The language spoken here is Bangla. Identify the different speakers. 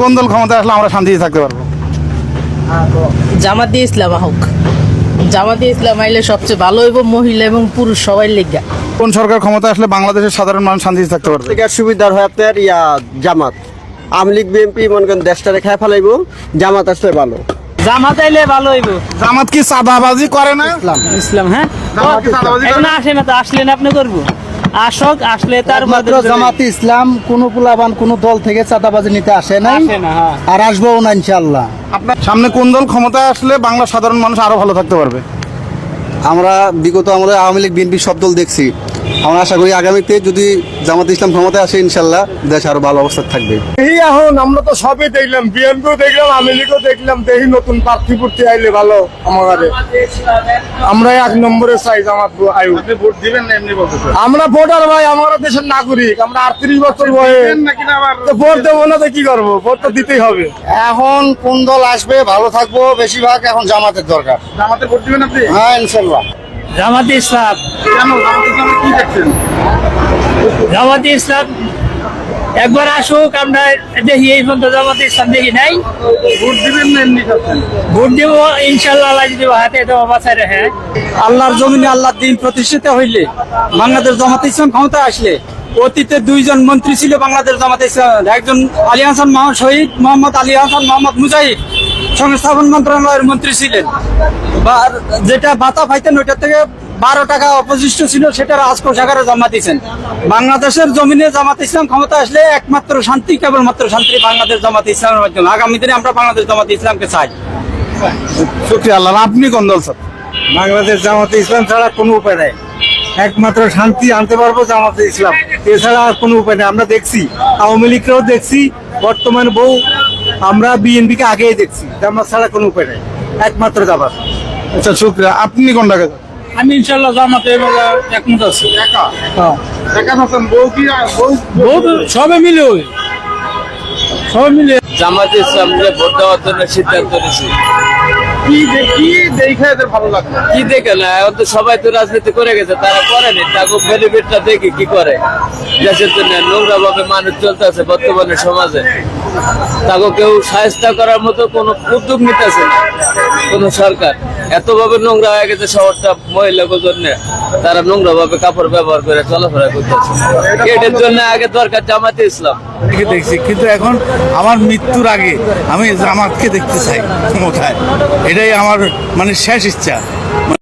Speaker 1: কোন দল ক্ষমতায় আসলে আমরা শান্তিতে থাকতে পারব?
Speaker 2: জামাতে ইসলাম হোক। জামাতে ইসলাম আইলে সবচেয়ে ভালো হইব মহিলা এবং পুরুষ সবাই লেগা।
Speaker 1: কোন সরকার ক্ষমতা আসলে বাংলাদেশের সাধারণ মানুষ শান্তিতে থাকতে পারবে?
Speaker 3: থেকে সুবিধার হয় আপনার ইয়া জামাত। আওয়ামী লীগ বিএনপি মনে করেন দেশটা রেখে ফেলাইব জামাত আসলে ভালো।
Speaker 4: জামাত আইলে ভালো হইব।
Speaker 1: জামাত কি চাঁদাবাজি করে না?
Speaker 4: ইসলাম। ইসলাম হ্যাঁ?
Speaker 1: জামাত কি চাঁদাবাজি করে
Speaker 4: এখন
Speaker 1: না?
Speaker 4: আসে না তো আসলেন আপনি করব? আসক আসলে তার
Speaker 5: মাত্র জামাতে ইসলাম কোন পুলাবান কোন দল থেকে চাঁদাবাজি নিতে আসে নাই
Speaker 4: না হ্যাঁ।
Speaker 5: আর আসব না ইনশাল্লাহ
Speaker 1: আপনার সামনে কোন দল ক্ষমতায় আসলে বাংলা সাধারণ মানুষ আরও ভালো থাকতে পারবে?
Speaker 6: আমরা বিগত আমরা আওয়ামী লীগ বিএনপি সব দল দেখছি। আমরা আশা করি আগামীতে যদি জামাত ইসলাম ক্ষমতায় আসে ইনশাল্লাহ দেশ আরও ভালো অবস্থা থাকবে।
Speaker 7: এই এখন আমরা তো সবই দেখলাম বিএনপিও দেখলাম আওয়ামী লীগও দেখলাম দেখি নতুন প্রার্থী পুর্থী আইলে ভালো আমাদের আমরা এক নম্বরে চাই জামাত আয়ু
Speaker 1: ভোট দিবেন না এমনি বলতেছে
Speaker 7: আমরা ভোটার ভাই আমরা দেশের নাগরিক আমরা আটত্রিশ বছর বয়স।
Speaker 1: নাকি না
Speaker 7: তো ভোট দেবো না তো কি করব? ভোট তো দিতেই হবে।
Speaker 5: এখন কোন দল আসবে ভালো থাকব বেশিরভাগ এখন জামাতের দরকার।
Speaker 1: জামাতে ভোট দিবেন আপনি?
Speaker 5: হ্যাঁ ইনশাল্লাহ।
Speaker 4: জামাতে ইসলাম।
Speaker 1: কেন? জামাতে ইসলামে
Speaker 4: একবার আসুক আমরা দেখি এই পর্যন্ত জামাতে ইসলাম দেখি নাই।
Speaker 1: ভোট দিবেন না এমনি খাচ্ছেন
Speaker 4: ভোট দিব ইনশাল্লাহ আল্লাহ যদি হাতে দেওয়া বাঁচায় রাখে।
Speaker 5: আল্লাহর জমিনে আল্লাহর দিন প্রতিষ্ঠিত হইলে বাংলাদেশ জামাতে ইসলাম ক্ষমতায় আসলে অতীতে দুইজন মন্ত্রী ছিল বাংলাদেশ জামাতে ইসলাম একজন আলী হাসান মোহাম্মদ শহীদ মোহাম্মদ আলী হাসান মোহাম্মদ মুজাহিদ। সংস্থাপন মন্ত্রণালয়ের মন্ত্রী ছিলেন। বা যেটা ভাতা পাইতেন ওইটা থেকে বারো টাকা অপশিষ্ট ছিল সেটা রাজকোষাগারে জমা দিয়েছেন। বাংলাদেশের জমিনে জামাত ইসলাম ক্ষমতা আসলে একমাত্র শান্তি কেবলমাত্র শান্তি বাংলাদেশ জামাত ইসলামের মাধ্যমে। আগামী দিনে আমরা বাংলাদেশ জামাত ইসলামকে চাই।
Speaker 1: শুক্রিয়া আল্লাহ আপনি কোন দল স্যার?
Speaker 5: বাংলাদেশ জামাতে ইসলাম ছাড়া কোনো উপায় নাই। একমাত্র শান্তি আনতে পারব জামাতে ইসলাম। এছাড়া আর কোনো উপায় নেই। আমরা দেখছি আওয়ামী লীগকেও দেখছি বর্তমান বউ আমরা বিএনপি কে আগেই দেখছি জামাত ছাড়া কোনো উপায় নাই একমাত্র জামাত
Speaker 1: আচ্ছা শুক্রিয়া। আপনি কোনটাকে
Speaker 4: আমি ইনশাল্লাহ জামাতে এবার একমত আছি।
Speaker 1: একা? একা আছেন বউ কি
Speaker 4: সবে মিলে ওই। সবে মিলে।
Speaker 8: জামাতে ইসলাম যে ভোট দেওয়ার জন্য সিদ্ধান্ত নিয়েছি।
Speaker 1: কি দেখি দেখে এদের ভালো লাগবে
Speaker 8: কি দেখে না? এখন তো সবাই তো রাজনীতি করে গেছে, তারা করেনি তাকে বেনিফিটটা দেখি কি করে? দেশের জন্য নোংরা ভাবে মানুষ চলতেছে বর্তমানে সমাজে। তাকে কেউ সাহায্য করার মতো কোনো উদ্যোগ নিতেছে না, কোনো সরকার। এত ভাবে নোংরা হয়ে গেছে শহরটা মহিলাদের জন্য। তারা নোংরা ভাবে কাপড় ব্যবহার করে চলাফেরা করতেছে। এটার জন্য আগে দরকার জামাতে ইসলাম।
Speaker 9: দেখছি। কিন্তু এখন আমার মৃত্যুর আগে আমি জামাতকে দেখতে চাই ক্ষমতায় এটাই আমার মানে শেষ ইচ্ছা।